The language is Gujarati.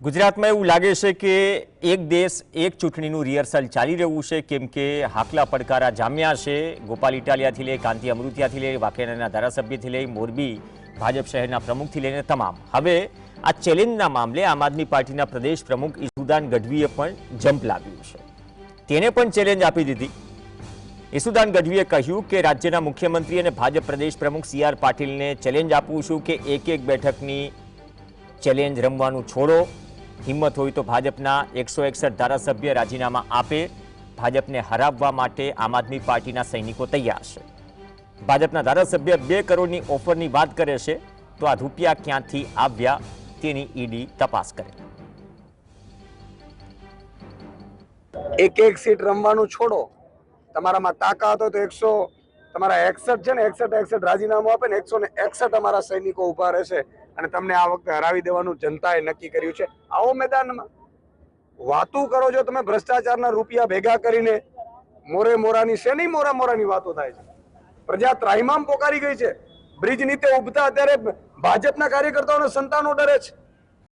ગુજરાતમાં એવું લાગે છે કે એક દેશ, એક ચૂંટણીનું રિહર્સલ ચાલી રહ્યું છે. કેમ કે હાકલા પડકારા જામ્યા છે. ગોપાલ ઇટાલિયાથી લઈ કાંતિ અમૃતિયાથી લઈ વાકેણાના ધારાસભ્યથી લઈ, મોરબી ભાજપ શહેરના પ્રમુખથી લઈને તમામ. હવે આ ચેલેન્જના મામલે આમ આદમી પાર્ટીના પ્રદેશ પ્રમુખ ઈસુદાન ગઢવીએ પણ જંપ લાવ્યું છે. તેને પણ ચેલેન્જ આપી દીધી. ઈસુદાન ગઢવીએ કહ્યું કે રાજ્યના મુખ્યમંત્રી અને ભાજપ પ્રદેશ પ્રમુખ સી આર પાટીલને ચેલેન્જ આપું છું કે એક એક બેઠકની ચેલેન્જ રમવાનું છોડો. હિંમત હોય તો ભાજપના એકસો એકસઠ ધારાસભ્ય રાજીનામા આપે, ભાજપને હરાવવા માટે આમ આદમી પાર્ટીના સૈનિકો તૈયાર છે. ભાજપના ધારાસભ્ય બે કરોડની ઓફરની વાત કરે છે, તો આ રૂપિયા ક્યાંથી આવ્યા તેની ઈડી તપાસ કરે. એક એક સીટ રમવાનું છોડો. તમારામાં તાકાત હોય તો એકસો તમારા એકસઠ છે ને, એકસઠ એકસઠ રાજીનામું આપે ને, એકસો ને એકસઠ અમારા સૈનિકો ઊભા રહેશે અને તમને આ વખતે હરાવી દેવાનું જનતાએ નક્કી કર્યું છે. આવો મેદાનમાં. વાતો કરો છો તમે ભ્રષ્ટાચારના રૂપિયા ભેગા કરીને મોરે મોરાની શેની મોરા મોરાની વાતો થાય છે. પ્રજા ત્રાહિમામ પોકારી ગઈ છે. બ્રિજ નીચે ઉભતા અત્યારે ભાજપના કાર્યકર્તાઓને સંતાનો ડરે છે.